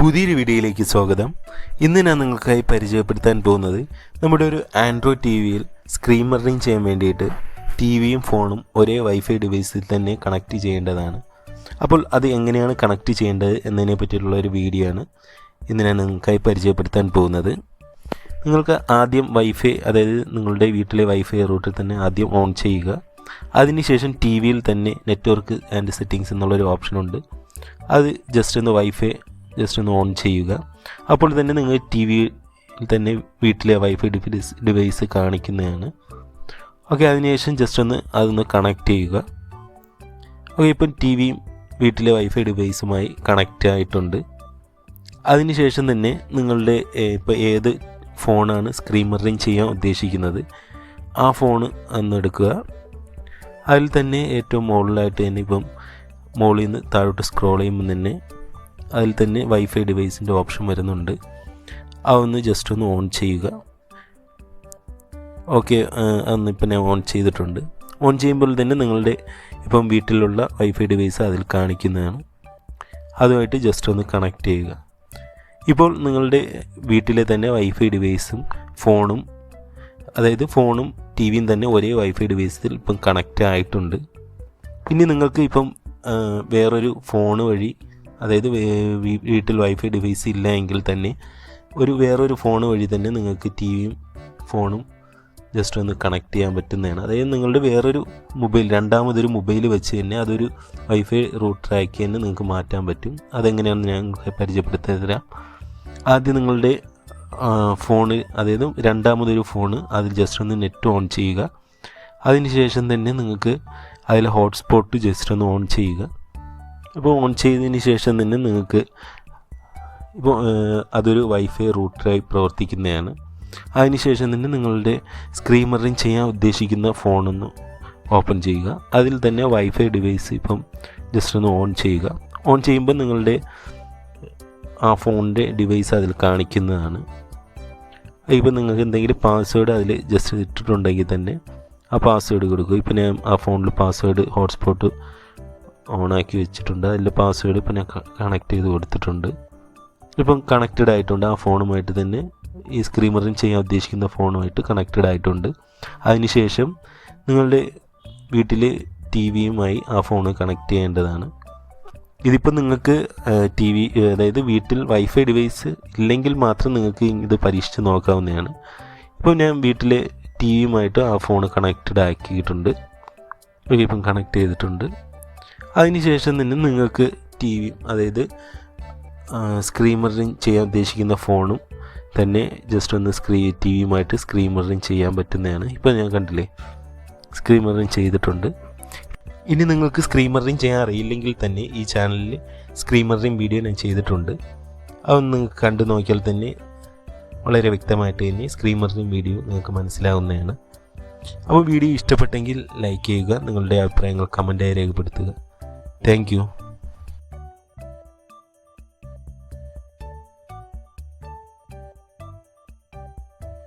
പുതിയൊരു വീഡിയോയിലേക്ക് സ്വാഗതം. ഇന്ന് ഞാൻ നിങ്ങൾക്കായി പരിചയപ്പെടുത്താൻ പോകുന്നത് നമ്മുടെ ഒരു ആൻഡ്രോയിഡ് ടി വിയിൽ സ്ക്രീൻ മിററിംഗ് ചെയ്യാൻ വേണ്ടിയിട്ട് ടി വിയും ഫോണും ഒരേ വൈഫൈ ഡിവൈസിൽ തന്നെ കണക്റ്റ് ചെയ്യേണ്ടതാണ്. അപ്പോൾ അത് എങ്ങനെയാണ് കണക്ട് ചെയ്യേണ്ടത് എന്നതിനെ പറ്റിയിട്ടുള്ള ഒരു വീഡിയോ ആണ് ഇന്ന് ഞാൻ നിങ്ങൾക്കായി പരിചയപ്പെടുത്താൻ പോകുന്നത്. നിങ്ങൾക്ക് ആദ്യം വൈഫൈ അതായത് നിങ്ങളുടെ വീട്ടിലെ വൈഫൈ റൂട്ടിൽ തന്നെ ആദ്യം ഓൺ ചെയ്യുക. അതിനുശേഷം ടി വിയിൽ തന്നെ നെറ്റ്വർക്ക് ആൻഡ് സെറ്റിങ്സ് എന്നുള്ളൊരു ഓപ്ഷനുണ്ട് അത് ജസ്റ്റ് ഒന്ന് വൈഫൈ ജസ്റ്റ് ഒന്ന് ഓൺ ചെയ്യുക. അപ്പോൾ തന്നെ നിങ്ങൾ ടി വിയിൽ തന്നെ വീട്ടിലെ വൈഫൈ ഡിവൈസ് ഡിവൈസ് കാണിക്കുന്നതാണ്. ഓക്കെ അതിനുശേഷം ജസ്റ്റ് ഒന്ന് അതൊന്ന് കണക്ട് ചെയ്യുക. ഓക്കെ ഇപ്പം ടി വിയും വീട്ടിലെ വൈഫൈ ഡിവൈസുമായി കണക്റ്റ് ആയിട്ടുണ്ട്. അതിനുശേഷം തന്നെ നിങ്ങളുടെ ഇപ്പോൾ ഏത് ഫോണാണ് സ്ക്രീൻ മിററിങ് ചെയ്യാൻ ഉദ്ദേശിക്കുന്നത് ആ ഫോണ് ഒന്ന് എടുക്കുക. അതിൽ തന്നെ ഏറ്റവും മുകളിലായിട്ട് തന്നെ ഇപ്പം മുകളിൽ നിന്ന് താഴോട്ട് സ്ക്രോൾ ചെയ്യുമ്പോൾ തന്നെ അതിൽ തന്നെ വൈഫൈ ഡിവൈസിന്റെ ഓപ്ഷൻ വരുന്നുണ്ട്. അതൊന്ന് ജസ്റ്റ് ഒന്ന് ഓൺ ചെയ്യുക. ഓക്കെ അന്ന് ഇപ്പം ഞാൻ ഓൺ ചെയ്തിട്ടുണ്ട്. ഓൺ ചെയ്യുമ്പോൾ തന്നെ നിങ്ങളുടെ ഇപ്പം വീട്ടിലുള്ള വൈഫൈ ഡിവൈസ് അതിൽ കാണിക്കുന്നതാണ്. അതുമായിട്ട് ജസ്റ്റ് ഒന്ന് കണക്ട് ചെയ്യുക. ഇപ്പോൾ നിങ്ങളുടെ വീട്ടിലെ തന്നെ വൈഫൈ ഡിവൈസും ഫോണും അതായത് ഫോണും ടി വിയും തന്നെ ഒരേ വൈഫൈ ഡിവൈസിൽ ഇപ്പം കണക്റ്റ് ആയിട്ടുണ്ട്. ഇനി നിങ്ങൾക്ക് ഇപ്പം വേറൊരു ഫോൺ വഴി അതായത് വീട്ടിൽ വൈഫൈ ഡിവൈസ് ഇല്ല എങ്കിൽ തന്നെ ഒരു വേറൊരു ഫോൺ വഴി തന്നെ നിങ്ങൾക്ക് ടി വിയും ഫോണും ജസ്റ്റ് ഒന്ന് കണക്ട് ചെയ്യാൻ പറ്റുന്നതാണ്. അതായത് നിങ്ങളുടെ വേറൊരു മൊബൈൽ രണ്ടാമതൊരു മൊബൈൽ വെച്ച് തന്നെ അതൊരു വൈഫൈ റൂട്ടറാക്കി തന്നെ നിങ്ങൾക്ക് മാറ്റാൻ പറ്റും. അതെങ്ങനെയാണെന്ന് ഞാൻ പരിചയപ്പെടുത്തി തരാം ആദ്യം നിങ്ങളുടെ ഫോണ് അതായത് രണ്ടാമതൊരു ഫോണ് അതിൽ ജസ്റ്റ് ഒന്ന് നെറ്റ് ഓൺ ചെയ്യുക. അതിനുശേഷം തന്നെ നിങ്ങൾക്ക് അതിൽ ഹോട്ട്സ്പോട്ട് ജസ്റ്റ് ഒന്ന് ഓൺ ചെയ്യുക. അപ്പോൾ ഓൺ ചെയ്തതിന് ശേഷം തന്നെ നിങ്ങൾക്ക് ഇപ്പോൾ അതൊരു വൈഫൈ റൂട്ടറായി പ്രവർത്തിക്കുന്നതാണ്. അതിനുശേഷം തന്നെ നിങ്ങളുടെ സ്ക്രീൻ മറിങ് ചെയ്യാൻ ഉദ്ദേശിക്കുന്ന ഫോണൊന്ന് ഓപ്പൺ ചെയ്യുക. അതിൽ തന്നെ വൈഫൈ ഡിവൈസ് ഇപ്പം ജസ്റ്റ് ഒന്ന് ഓൺ ചെയ്യുക. ഓൺ ചെയ്യുമ്പോൾ നിങ്ങളുടെ ആ ഫോണിന്റെ ഡിവൈസ് അതിൽ കാണിക്കുന്നതാണ്. ഇപ്പം നിങ്ങൾക്ക് എന്തെങ്കിലും പാസ്വേഡ് അതിൽ ജസ്റ്റ് ഇട്ടിട്ടുണ്ടെങ്കിൽ തന്നെ ആ പാസ്വേഡ് കൊടുക്കുക. ഇപ്പം ഞാൻ ആ ഫോണിൽ പാസ്വേഡ് ഹോട്ട്സ്പോട്ട് ഓണാക്കി വെച്ചിട്ടുണ്ട്. അതിൽ പാസ്വേഡ് ഇപ്പം ഞാൻ കണക്ട് ചെയ്ത് കൊടുത്തിട്ടുണ്ട്. ഇപ്പം കണക്റ്റഡ് ആയിട്ടുണ്ട് ആ ഫോണുമായിട്ട് തന്നെ. ഈ സ്ക്രീൻ മിററിങ് ചെയ്യാൻ ഉദ്ദേശിക്കുന്ന ഫോണുമായിട്ട് കണക്റ്റഡ് ആയിട്ടുണ്ട്. അതിനുശേഷം നിങ്ങളുടെ വീട്ടിൽ ടി വിയുമായി ആ ഫോൺ കണക്ട് ചെയ്യേണ്ടതാണ്. ഇതിപ്പോൾ നിങ്ങൾക്ക് ടി വി അതായത് വീട്ടിൽ വൈഫൈ ഡിവൈസ് ഇല്ലെങ്കിൽ മാത്രം നിങ്ങൾക്ക് ഇത് പരീക്ഷിച്ച് നോക്കാവുന്നതാണ്. ഇപ്പോൾ ഞാൻ വീട്ടിൽ ടി വിയുമായിട്ട് ആ ഫോൺ കണക്റ്റഡ് ആക്കിയിട്ടുണ്ട്. ഇപ്പം കണക്ട് ചെയ്തിട്ടുണ്ട്. അതിനുശേഷം തന്നെ നിങ്ങൾക്ക് ടി വി അതായത് സ്ക്രീൻ ചെയ്യാൻ ഉദ്ദേശിക്കുന്ന ഫോണും തന്നെ ജസ്റ്റ് ഒന്ന് സ്ക്രീ ടി വിയുമായിട്ട് സ്ക്രീൻ ചെയ്യാൻ പറ്റുന്നതാണ്. ഇപ്പോൾ ഞാൻ കണ്ടില്ലേ സ്ക്രീൻ മിററിങ് ചെയ്തിട്ടുണ്ട്. ഇനി നിങ്ങൾക്ക് സ്ക്രീൻ മിററിങ് ചെയ്യാൻ അറിയില്ലെങ്കിൽ തന്നെ ഈ ചാനലിൽ സ്ക്രീൻ മിററിങ് വീഡിയോ ഞാൻ ചെയ്തിട്ടുണ്ട്. അതൊന്ന് നിങ്ങൾക്ക് കണ്ടു നോക്കിയാൽ തന്നെ വളരെ വ്യക്തമായിട്ട് തന്നെ സ്ക്രീൻ മിററിങ് വീഡിയോ നിങ്ങൾക്ക് മനസ്സിലാവുന്നതാണ്. അപ്പോൾ വീഡിയോ ഇഷ്ടപ്പെട്ടെങ്കിൽ ലൈക്ക് ചെയ്യുക നിങ്ങളുടെ അഭിപ്രായങ്ങൾ കമന്റായി രേഖപ്പെടുത്തുക. Thank you.